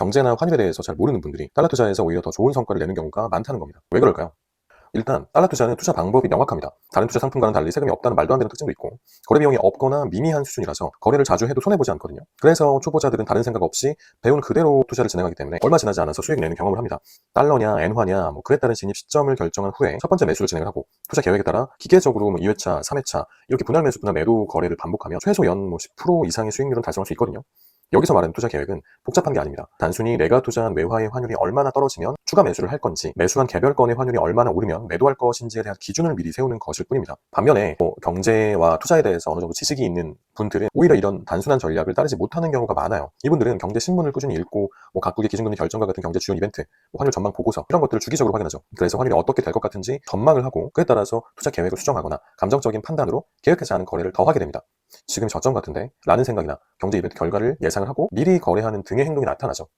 경제나 환율에 대해서 잘 모르는 분들이 달러 투자에서 오히려 더 좋은 성과를 내는 경우가 많다는 겁니다. 왜 그럴까요? 일단 달러 투자는 투자 방법이 명확합니다. 다른 투자 상품과는 달리 세금이 없다는 말도 안 되는 특징도 있고 거래 비용이 없거나 미미한 수준이라서 거래를 자주 해도 손해보지 않거든요. 그래서 초보자들은 다른 생각 없이 배운 그대로 투자를 진행하기 때문에 얼마 지나지 않아서 수익 내는 경험을 합니다. 달러냐 엔화냐 뭐 그에 따른 진입 시점을 결정한 후에 첫 번째 매수를 진행을 하고 투자 계획에 따라 기계적으로 뭐 2회차, 3회차 이렇게 분할 매수, 분할 매도 거래를 반복하면 최소 연 뭐 10% 이상의 수익률은 달성할 수 있거든요. 여기서 말하는 투자 계획은 복잡한 게 아닙니다. 단순히 내가 투자한 외화의 환율이 얼마나 떨어지면 추가 매수를 할 건지, 매수한 개별 건의 환율이 얼마나 오르면 매도할 것인지에 대한 기준을 미리 세우는 것일 뿐입니다. 반면에 뭐 경제와 투자에 대해서 어느 정도 지식이 있는 분들은 오히려 이런 단순한 전략을 따르지 못하는 경우가 많아요. 이분들은 경제 신문을 꾸준히 읽고 뭐 각국의 기준금리 결정과 같은 경제 주요 이벤트, 뭐 환율 전망 보고서 이런 것들을 주기적으로 확인하죠. 그래서 환율이 어떻게 될 것 같은지 전망을 하고 그에 따라서 투자 계획을 수정하거나 감정적인 판단으로 계획하지 않은 거래를 더 하게 됩니다. 지금 저점 같은데? 라는 생각이나 경제 이벤트 결과를 예상을 하고 미리 거래하는 등의 행동이 나타나죠.